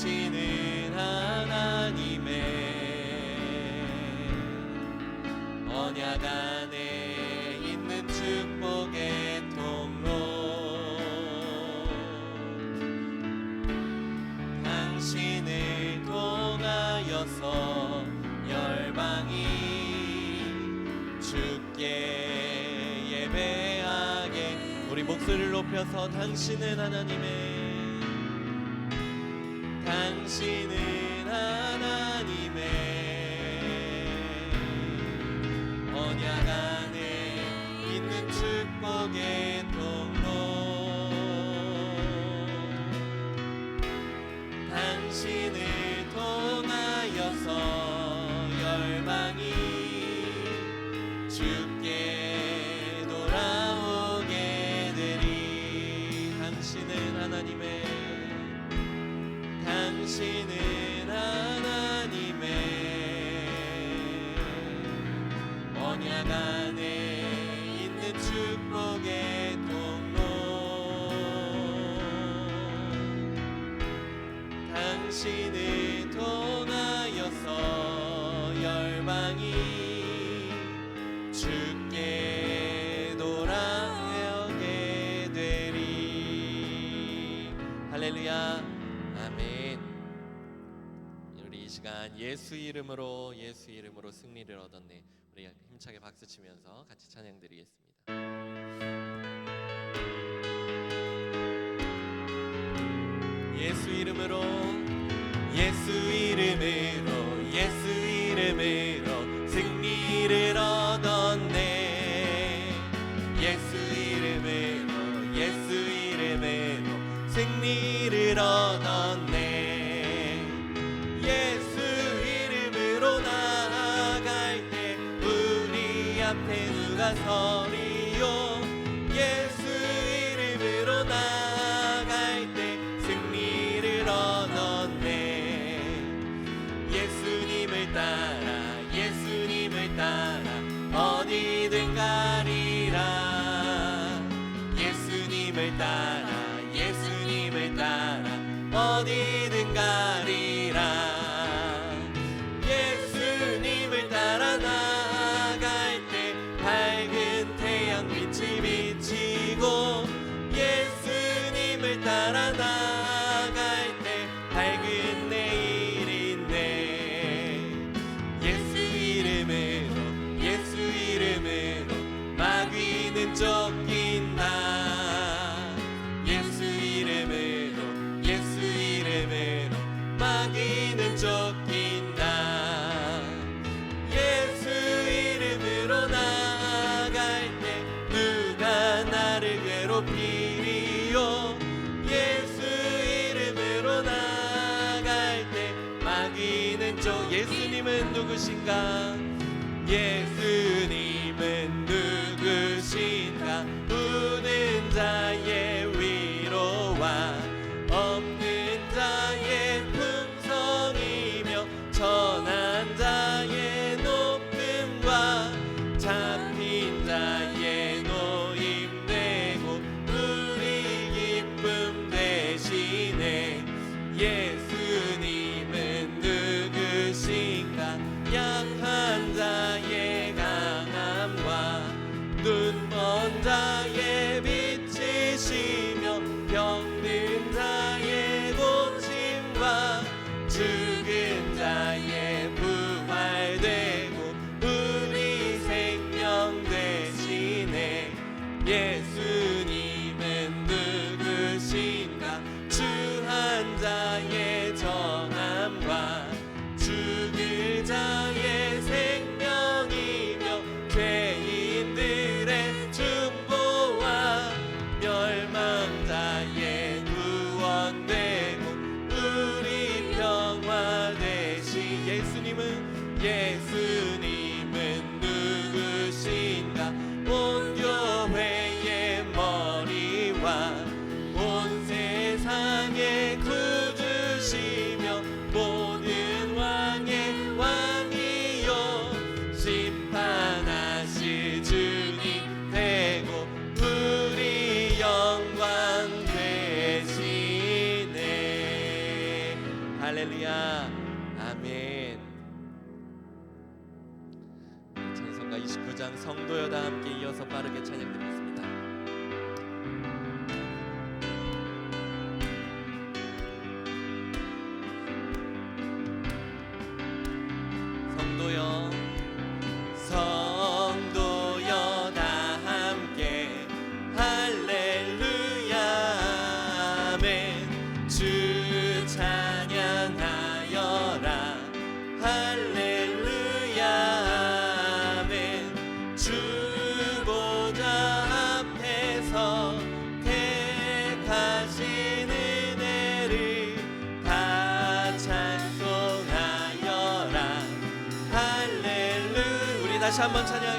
당신은 하나님의 언약 안에 있는 축복의 통로. 당신을 통하여서 열방이 주께 예배하게 우리 목소리를 높여서 당신은 하나님의 당신은 하나님의 언약 안에 있는 축복의 안에 있는 축복의 통로. 당신을 통하여서 열방이 주께 돌아오게 되리. 할렐루야. 아멘. 우리 이 시간 예수 이름으로 예수 이름 으로 승리를 얻었네. 우리 힘차게 박수 치면서 같이 찬양 드리겠습니다. 예수 이름으로 예수 이름으로 예수님을 마귀는 쫓 예수님은 누구신가? 예수님은 할렐루야. 아멘. 찬송가 29장 성도여 다 함께 이어서 빠르게 찬양드리겠습니다 한번 찬양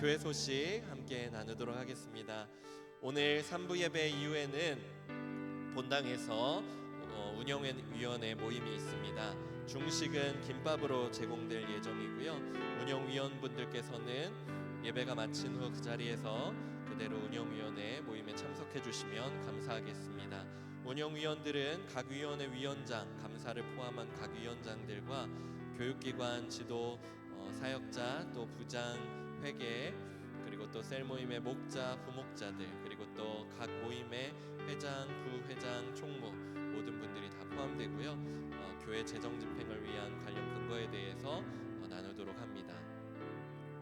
교회 소식 함께 나누도록 하겠습니다. 오늘 3부 예배 이후에는 본당에서 어, 운영위원회 모임이 있습니다. 중식은 김밥으로 제공될 예정이고요. 운영위원분들께서는 예배가 마친 후 그 자리에서 그대로 운영위원회 모임에 참석해 주시면 감사하겠습니다. 운영위원들은 각 위원회 위원장, 감사를 포함한 각 위원장들과 교육기관 지도, 어, 사역자, 또 부장, 회계, 그리고 또 셀 모임의 목자, 부목자들, 그리고 또 각 모임의 회장, 부회장, 총무 모든 분들이 다 포함되고요. 어, 교회 재정 집행을 위한 관련 근거에 대해서 어, 나누도록 합니다.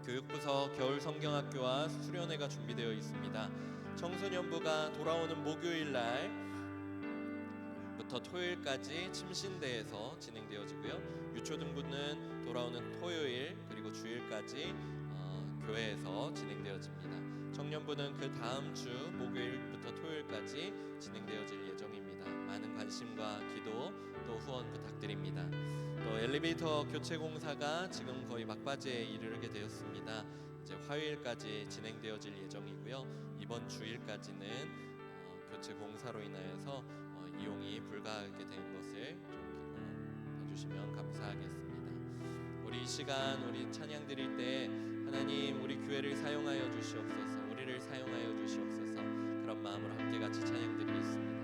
교육부서 겨울 성경학교와 수련회가 준비되어 있습니다. 청소년부가 돌아오는 목요일 날 부터 토요일까지 침신대에서 진행되어지고요. 유초등부는 돌아오는 토요일 그리고 주일까지 어, 교회에서 진행되어집니다. 청년부는 그 다음 주 목요일부터 토요일까지 진행되어질 예정입니다. 많은 관심과 기도 또 후원 부탁드립니다. 또 엘리베이터 교체 공사가 지금 거의 막바지에 이르게 되었습니다. 이제 화요일까지 진행되어질 예정이고요. 이번 주일까지는 어, 교체 공사로 인하여서 어, 이용이 불가하게 된 것을 좀 어, 봐주시면 감사하겠습니다. 우리 이 시간 우리 찬양 드릴 때 하나님 우리 교회를 사용하여 주시옵소서, 우리를 사용하여 주시옵소서. 그런 마음으로 함께 같이 찬양 드리겠습니다.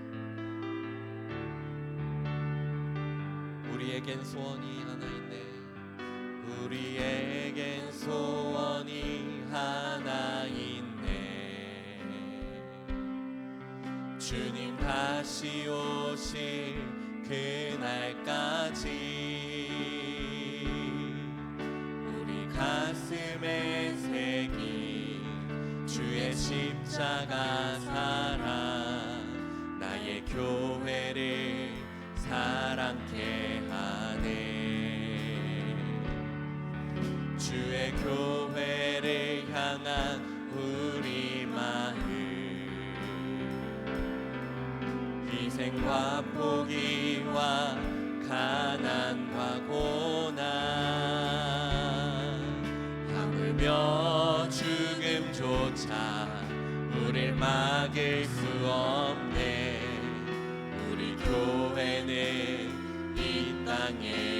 우리에겐 소원이 하나 있네. 우리에겐 소원이 하나 있네. 주님 다시 오실 그날까지 찾아가 믿을 수 없네. 우리 교회는 이 땅에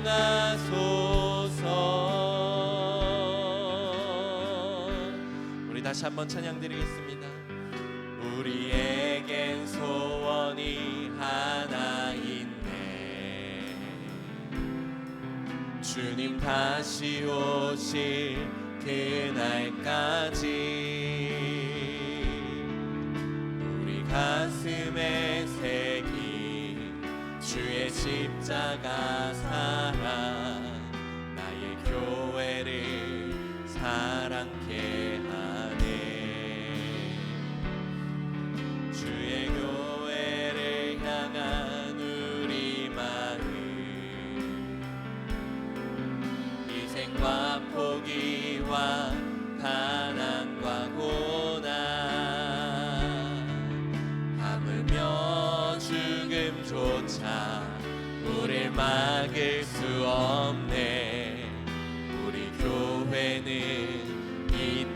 명하소서. 우리 다시 한번 찬양 드리겠습니다. 우리에겐 소원이 하나 있네. 주님 다시 오실 그날까지 우리 간 십자가 사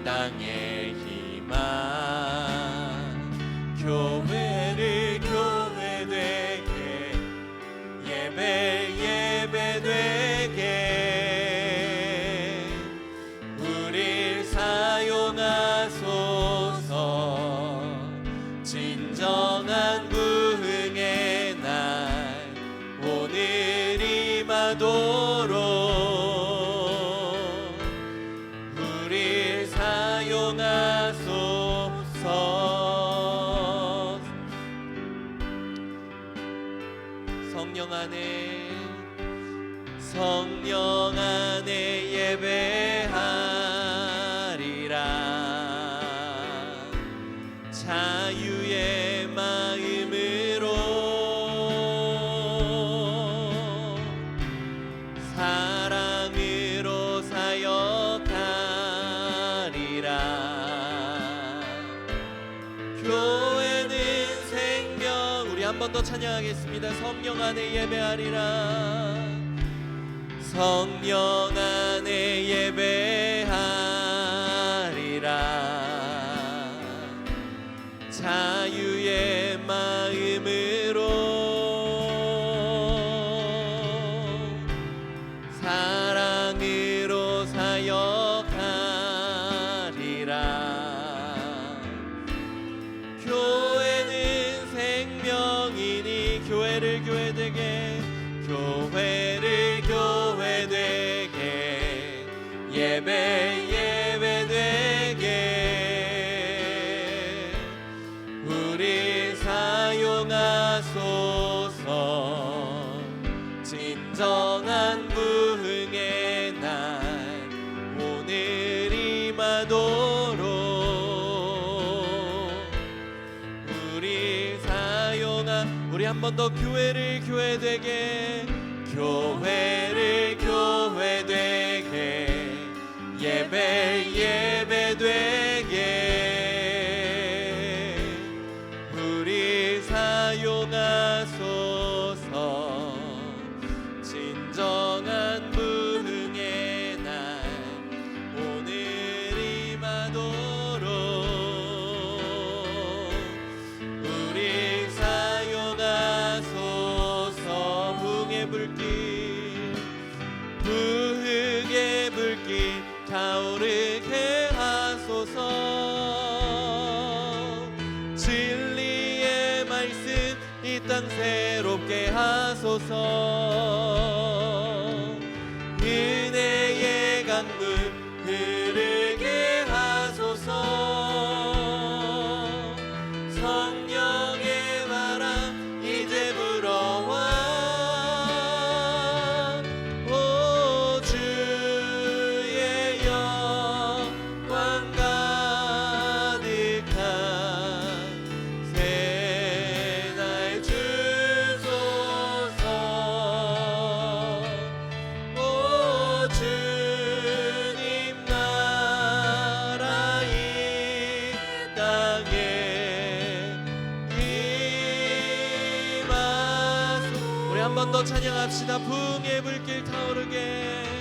嘆け暇 성령 안에 성령 안에. 찬양하겠습니다. 성령 안에 예배하리라. 성령 안에 예배. 예배 되게. 우리 사용하소서. 진정한 부흥의 날 오늘 임하도록. 우리 사용한 우리 한 번 더 교회를 교회 되게. 교회를 bem. 땅 새롭게 하소서 더 찬양합시다. 부흥의 불길 타오르게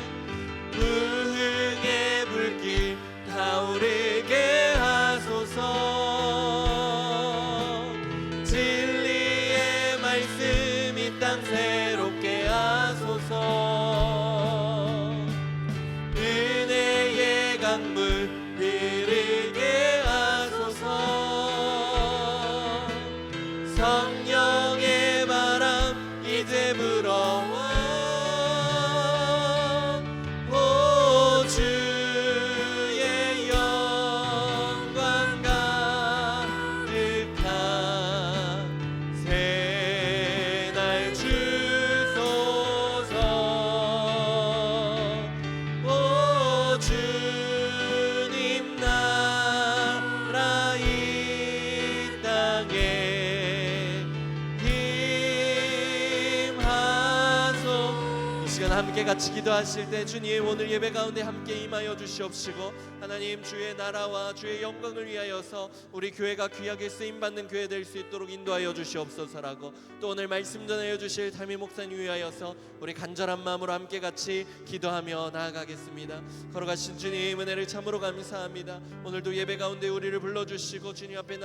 함께 같이 기도하실 때 주님 오늘 예배 가운데 함께 임하여 주시옵시고 하나님 주의 나라와 주의 영광을 위하여서 우리 교회가 귀하게 쓰임 받는 교회 될 수 있도록 인도하여 주시옵소서라고 또 오늘 말씀 전하여 주실 담임 목사님 위하여서 우리 간절한 마음으로 함께 같이 기도하며 나아가겠습니다. 걸어가신 주님 은혜를 참으로 감사합니다. 오늘도 예배 가운데 우리를 불러 주시고 주님 앞에 나